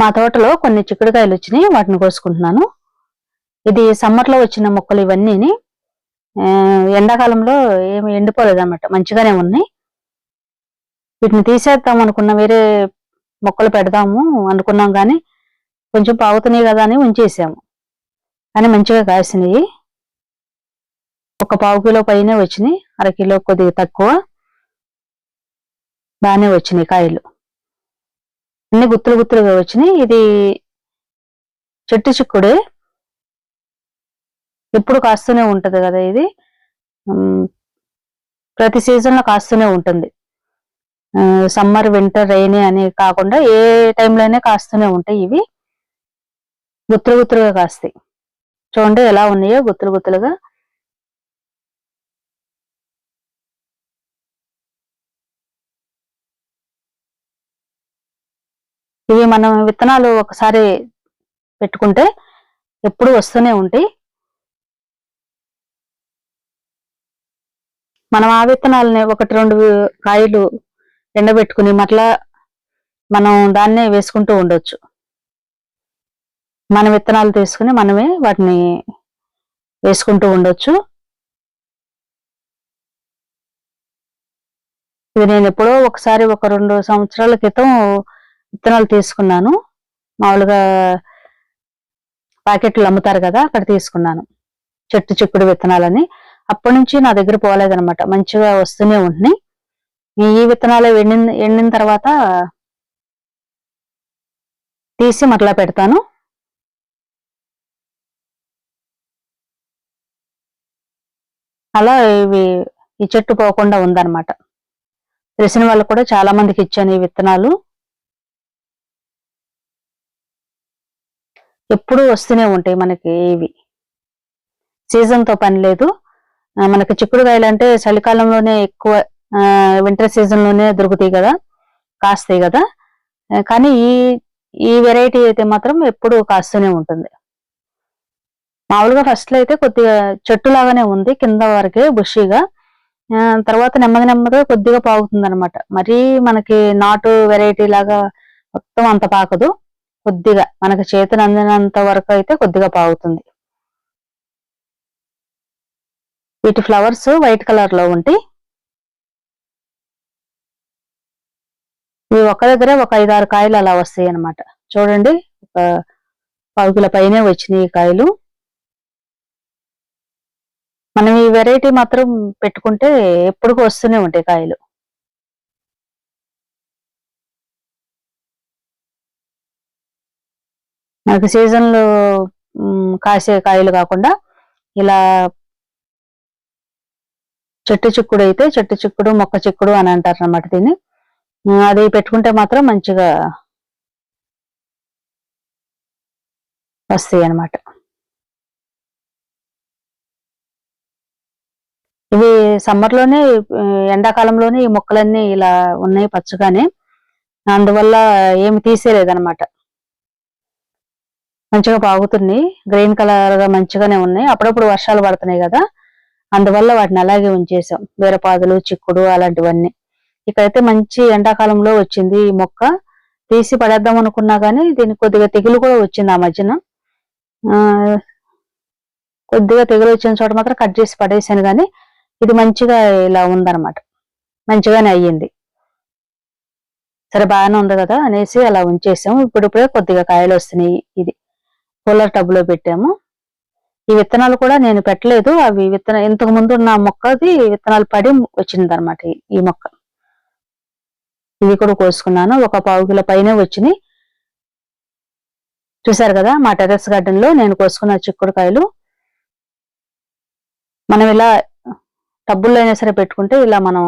మా తోటలో కొన్ని చిక్కుడుకాయలు వచ్చినాయి వాటిని కోసుకుంటున్నాను. ఇది సమ్మర్లో వచ్చిన మొక్కలు ఇవన్నీ ఎండాకాలంలో ఏమి ఎండిపోలేదు అనమాట మంచిగానే ఉన్నాయి. వీటిని తీసేద్దాం అనుకున్న వేరే మొక్కలు పెడదాము అనుకున్నాం కానీ కొంచెం పాగుతున్నాయి కదా అని ఉంచేసాము. కానీ మంచిగా కాసినాయి. ఒక పావు కిలో పైనే వచ్చినాయి అరకిలో కొద్దిగా తక్కువ బాగానే వచ్చినాయి కాయలు. అన్ని గుత్తులు గుత్తులుగా వచ్చినాయి. ఇది చెట్టు చిక్కుడే. ఎప్పుడు కాస్తూనే ఉంటది కదా ఇది. ప్రతి సీజన్లో కాస్తూనే ఉంటుంది. సమ్మర్ వింటర్ రైనీ అని కాకుండా ఏ టైంలోనే కాస్తూనే ఉంటాయి ఇవి. గుత్తులు గుత్తులుగా కాస్తాయి. చూడండి ఎలా ఉన్నాయో గుత్తులు గుత్తులుగా. ఇవి మనం విత్తనాలు ఒకసారి పెట్టుకుంటే ఎప్పుడు వస్తూనే ఉంటాయి. మనం ఆ విత్తనాలని ఒకటి రెండు కాయలు ఎండబెట్టుకుని మట్లా మనం దాన్నే వేసుకుంటూ ఉండొచ్చు. మన విత్తనాలు తీసుకుని మనమే వాటిని వేసుకుంటూ ఉండొచ్చు. ఇది నేను ఎప్పుడో ఒకసారి ఒక రెండు సంవత్సరాల క్రితం విత్తనాలు తీసుకున్నాను. మామూలుగా ప్యాకెట్లు అమ్ముతారు కదా అక్కడ తీసుకున్నాను. చెట్టు చిక్కుడు విత్తనాలని. అప్పటి నుంచి నా దగ్గర పోలేదనమాట మంచిగా వస్తూనే ఉంటున్నాయి. ఈ విత్తనాలు ఎండిన ఎండిన తర్వాత తీసి మరలా పెడతాను. అలా ఇవి ఈ చెట్టు పోకుండా ఉందన్నమాట. తెలిసిన వాళ్ళు కూడా చాలా మందికి ఇచ్చాను ఈ విత్తనాలు. ఎప్పుడూ వస్తూనే ఉంటాయి మనకి ఇవి. సీజన్తో పని లేదు. మనకి చిక్కుడుకాయలు అంటే చలికాలంలోనే ఎక్కువ వింటర్ సీజన్లోనే దొరుకుతాయి కదా కాస్తాయి కదా. కానీ ఈ ఈ వెరైటీ అయితే మాత్రం ఎప్పుడు కాస్తూనే ఉంటుంది. మామూలుగా ఫస్ట్లో అయితే కొద్దిగా చెట్టు లాగానే ఉంది కింద వరకే బుషిగా. తర్వాత నెమ్మది నెమ్మదిగా కొద్దిగా పాగుతుంది అనమాట మరీ మనకి నాటు వెరైటీ లాగా మొత్తం అంత పాకదు. కొద్దిగా మనకి చేతిని అందినంత వరకు అయితే కొద్దిగా పాగుతుంది. వీటి ఫ్లవర్స్ వైట్ కలర్లో ఉంటాయి ఇవి ఒక్క దగ్గరే ఒక ఐదు ఆరు కాయలు అలా వస్తాయి అన్నమాట. చూడండి ఒక పావు కిలో పైనే వచ్చినాయి ఈ కాయలు. మనం ఈ వెరైటీ మాత్రం పెట్టుకుంటే ఎప్పటికీ వస్తూనే ఉంటాయి కాయలు. మనకి సీజన్లో కాసే కాయలు కాకుండా ఇలా చెట్టు చిక్కుడు అయితే చెట్టు చిక్కుడు మొక్క చిక్కుడు అని అంటారు అన్నమాట దీన్ని అది పెట్టుకుంటే మాత్రం మంచిగా వస్తాయి అన్నమాట. ఇవి సమ్మర్లోనే ఎండాకాలంలోనే ఈ మొక్కలన్నీ ఇలా ఉన్నాయి పచ్చగానే. అందువల్ల ఏమి తీసేయలేదన్నమాట. మంచిగా పాగుతున్నాయి గ్రీన్ కలర్గా మంచిగానే ఉన్నాయి. అప్పుడప్పుడు వర్షాలు పడుతున్నాయి కదా. అందువల్ల వాటిని అలాగే ఉంచేసాం. బీరపాదులు చిక్కుడు అలాంటివన్నీ. ఇక్కడైతే మంచి ఎండాకాలంలో వచ్చింది ఈ మొక్క. తీసి పడేద్దాం అనుకున్నా గానీ దీనికి కొద్దిగా తెగులు కూడా వచ్చింది ఆ మధ్యన. కొద్దిగా తెగులు వచ్చిన చోట మాత్రం కట్ చేసి పడేసాను కానీ ఇది మంచిగా ఇలా ఉందన్నమాట. మంచిగానే అయ్యింది. సరే బాగానే ఉంది కదా అనేసి అలా ఉంచేసాము ఇప్పుడు కొద్దిగా కాయలు వస్తున్నాయి. ఇది కూలర్ టబ్లో పెట్టాము. ఈ విత్తనాలు కూడా నేను పెట్టలేదు. అవి విత్తన ఇంతకు ముందు ఉన్న మొక్కది విత్తనాలు పడి వచ్చింది అనమాట ఈ మొక్క. ఇవి కూడా కోసుకున్నాను. ఒక పావు కిలో పైనే వచ్చినాయి. చూసారు కదా మా టెర్రస్ గార్డెన్లో నేను కోసుకున్న చిక్కుడుకాయలు. మనం ఇలా టబ్బుల్లో అయినా సరే పెట్టుకుంటే ఇలా మనం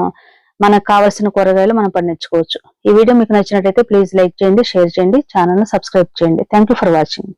మనకు కావాల్సిన కూరగాయలు మనం పండించుకోవచ్చు. ఈ వీడియో మీకు నచ్చినట్లయితే ప్లీజ్ లైక్ చేయండి షేర్ చేయండి ఛానల్ను సబ్స్క్రైబ్ చేయండి. Thank for watching